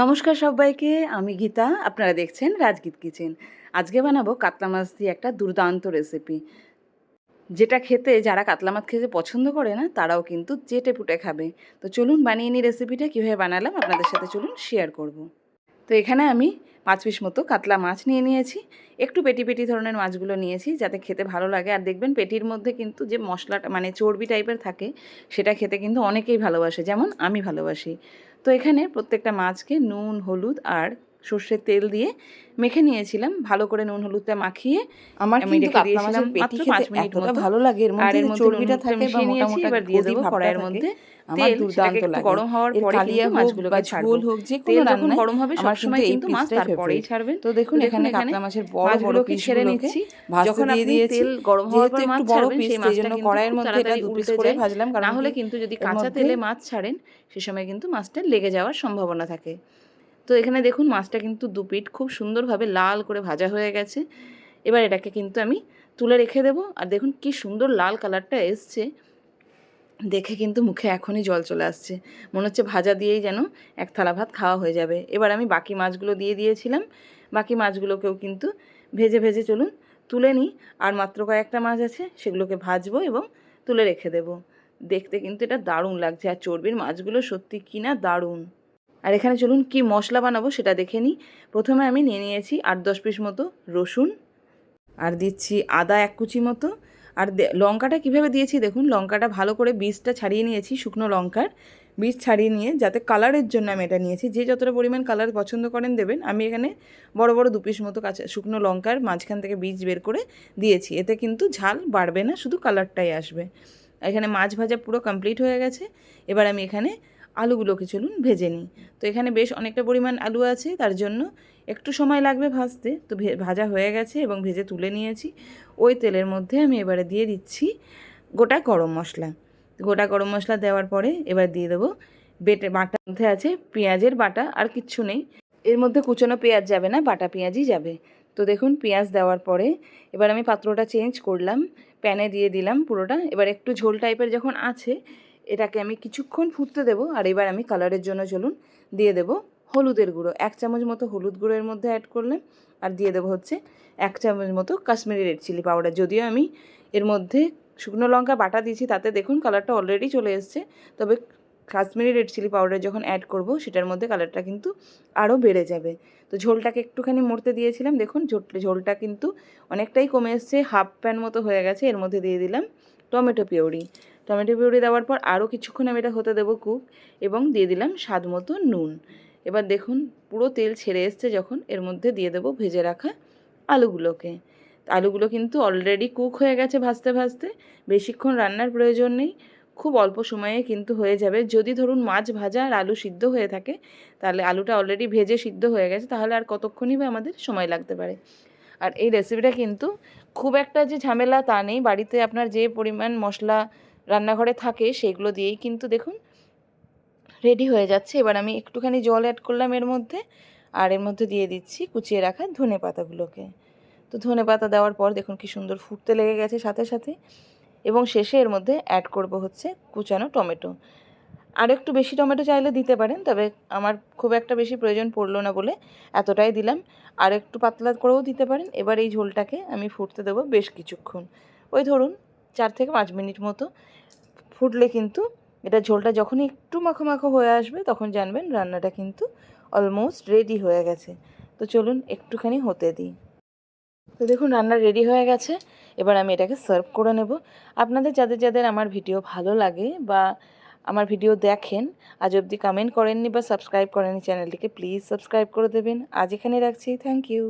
নমস্কার সবাইকে, আমি গীতা, আপনারা দেখছেন রাজগীত কিচেন। আজকে বানাবো কাতলা মাছ দিয়ে একটা দুর্দান্ত রেসিপি। যেটা খেতে যারা কাতলা মাছ খেতে পছন্দ করে না, তারাও কিন্তু চেটে পুটে খাবে। তো চলুন বানিয়ে নিই রেসিপিটা, কীভাবে বানালাম আপনাদের সাথে চলুন শেয়ার করব। তো এখানে আমি পাঁচ পিস মতো কাতলা মাছ নিয়ে নিয়েছি। একটু পেটি পেটি ধরনের মাছগুলো নিয়েছি, যাতে খেতে ভালো লাগে। আর দেখবেন পেটির মধ্যে কিন্তু যে মশলাটা মানে চর্বি টাইপের থাকে, সেটা খেতে কিন্তু অনেকেই ভালোবাসে। যেমন আমি ভালোবাসি। তো এখানে প্রত্যেকটা মাছকে নুন হলুদ আর সর্ষের তেল দিয়ে মেখে নিয়েছিলাম। ভালো করে নুন হলুদটা মাখিয়ে আমার কিন্তু কাতলা মাছের পেটি খেতে মিনিট মতো। ভালো লাগে। এর মধ্যে চর্বিটা থাকে বা মিশিয়ে মোটা এবার দিয়ে দেবো কড়াইয়ের মধ্যে। আমার দুর্দান্ত লাগে। গরম হওয়ার পরে কালিয়া কিন্তু মাছগুলোকে বা ছাড়বো। ঝোল হোক যে কোনো যখন গরম হবে আমার সবসময় কিন্তু মাছ তারপরেই। ছাড়বেন তো দেখুন এখানে কাতলা মাছের বড় বড় মাছগুলোকে ছেড়ে নিচ্ছি যখন দিয়ে দিয়েছি তেল গরম হওয়ার পর মাছ বড় পিস সেই সেই জন্য কড়াইয়ের মধ্যে এটা দু পিস করে ভাজলাম না হলে কিন্তু যদি কাঁচা তেলে মাছ ছাড়েন সে সময় কিন্তু মাছটা লেগে যাওয়ার সম্ভাবনা থাকে তো এখানে দেখুন মাছটা কিন্তু দু পিঠ খুব সুন্দরভাবে লাল করে ভাজা হয়ে গেছে। এবার এটাকে কিন্তু আমি তুলে রেখে দেবো। আর দেখুন কি সুন্দর লাল কালারটা এসছে। দেখে কিন্তু মুখে এখনই জল চলে আসছে। মনে হচ্ছে ভাজা দিয়েই যেন এক থালা ভাত খাওয়া হয়ে যাবে। এবার আমি বাকি মাছগুলো দিয়ে দিয়েছিলাম। বাকি মাছগুলোকেও কিন্তু ভেজে ভেজে চলুন তুলে নিই। আর মাত্র কয়েকটা মাছ আছে, সেগুলোকে ভাজবো এবং তুলে রেখে দেবো। দেখতে কিন্তু এটা দারুণ লাগছে। আর চর্বির মাছগুলো সত্যি কি না দারুণ। আর এখানে চলুন কি মশলা বানাবো সেটা দেখে নিই। প্রথমে আমি নিয়ে নিয়েছি আট দশ পিস মতো রসুন, আর দিচ্ছি আদা এক কুচি মতো। আর লঙ্কাটা কীভাবে দিয়েছি দেখুন, লঙ্কাটা ভালো করে বীজটা ছাড়িয়ে নিয়েছি শুকনো লঙ্কার। বীজ ছাড়িয়ে নিয়ে যাতে কালারের জন্য আমি এটা নিয়েছি। যে যতটা পরিমাণ কালার পছন্দ করেন দেবেন, আমি এখানে বড় বড় দু পিস মতো কাঁচা শুকনো লঙ্কার মাঝখান থেকে বীজ বের করে দিয়েছি। এতে কিন্তু ঝাল বাড়বে না, শুধু কালারটাই আসবে। এখানে মাছ ভাজা পুরো কমপ্লিট হয়ে গেছে। এবার আমি এখানে আলুগুলোকে চলুন ভেজে নিই। তো এখানে বেশ অনেকটা পরিমাণ আলু আছে, তার জন্য একটু সময় লাগবে ভাজতে। তো ভাজা হয়ে গেছে এবং ভেজে তুলে নিয়েছি। ওই তেলের মধ্যে আমি এবারে দিয়ে দিচ্ছি গোটা গরম মশলা। গোটা গরম মশলা দেওয়ার পরে এবার দিয়ে দেবো বেটে, বাটার মধ্যে আছে পেঁয়াজের বাটা আর কিচ্ছু নেই। এর মধ্যে কুচনো পেঁয়াজ যাবে না, বাটা পেঁয়াজই যাবে। তো দেখুন পেঁয়াজ দেওয়ার পরে এবার আমি পাত্রটা চেঞ্জ করলাম, প্যানে দিয়ে দিলাম পুরোটা। এবার একটু ঝোল টাইপের যখন আছে এটাকে আমি কিছুক্ষণ ফুটতে দেবো, আর এবার আমি কালারের জন্য চলুন দিয়ে দেবো হলুদের গুঁড়ো। এক চামচ মতো হলুদ গুঁড়ো এর মধ্যে অ্যাড করলাম, আর দিয়ে দেবো হচ্ছে এক চামচ মতো কাশ্মীরি রেড চিলি পাউডার যদিও আমি এর মধ্যে শুকনো লঙ্কা বাটা দিয়েছি, তাতে দেখুন কালারটা অলরেডি চলে এসছে। তবে কাশ্মীরি রেড চিলি পাউডার যখন অ্যাড করব, সেটার মধ্যে কালারটা কিন্তু আরও বেড়ে যাবে। তো ঝোলটাকে একটুখানি মরতে দিয়েছিলাম, দেখুন ঝোল- ঝোলটা কিন্তু অনেকটাই কমে এসছে হাফ প্যান মতো হয়ে গেছে, এর মধ্যে দিয়ে দিলাম টমেটো পিউরি টমেটো পিউরি দেওয়ার পর আরও কিছুক্ষণ আমি এটা হতে দেবো কুক এবং দিয়ে দিলাম স্বাদ মতো নুন। এবার দেখুন, পুরো তেল ছেড়ে এসছে যখন এর মধ্যে দিয়ে দেবো ভেজে রাখা আলুগুলোকে। আলুগুলো কিন্তু অলরেডি কুক হয়ে গেছে ভাজতে ভাজতে, বেশিক্ষণ রান্নার প্রয়োজন নেই, খুব অল্প সময়ে কিন্তু হয়ে যাবে। যদি ধরুন মাছ ভাজা আর আলু সিদ্ধ হয়ে থাকে, তাহলে আলুটা অলরেডি ভেজে সিদ্ধ হয়ে গেছে, তাহলে আর কতক্ষণই বা আমাদের সময় লাগতে পারে। আর এই রেসিপিটা কিন্তু খুব একটা যে ঝামেলা তা নেই, বাড়িতে আপনার যে পরিমাণ মশলা রান্নাঘরে থাকে, সেগুলো দিয়েই কিন্তু দেখুন রেডি হয়ে যাচ্ছে। এবার আমি একটুখানি জল অ্যাড করলাম এর মধ্যে আর এর মধ্যে দিয়ে দিচ্ছি কুচিয়ে রাখা ধনে পাতাগুলোকে। তো ধনে পাতা দেওয়ার পর দেখুন কি সুন্দর ফুটতে লেগে গেছে সাথে সাথে। এবং শেষে এর মধ্যে অ্যাড করব হচ্ছে কুচানো টমেটো। আর একটু বেশি টমেটো চাইলে দিতে পারেন, তবে আমার খুব একটা বেশি প্রয়োজন পড়ল না বলে এতটাই দিলাম। আর একটু পাতলা করেও দিতে পারেন। এবার এই ঝোলটাকে আমি ফুটতে দেবো বেশ কিছুক্ষণ। ওই ধরুন চার থেকে পাঁচ মিনিট মতো ফুটলে কিন্তু এটা ঝোলটা যখনই একটু মাখো মাখো হয়ে আসবে, তখন জানবেন রান্নাটা কিন্তু অলমোস্ট রেডি হয়ে গেছে। তো চলুন একটুখানি হতে দিই। তো দেখুন, রান্না রেডি হয়ে গেছে। এবার আমি এটাকে সার্ভ করে নেব। আপনাদের যাদের যাদের আমার ভিডিও ভালো লাগে বা আমার ভিডিও দেখেন, আজ অবধি কমেন্ট করেননি বা সাবস্ক্রাইব করেননি চ্যানেলটিকে প্লিজ সাবস্ক্রাইব করে দেবেন। আজ এখানে রাখছি। Thank you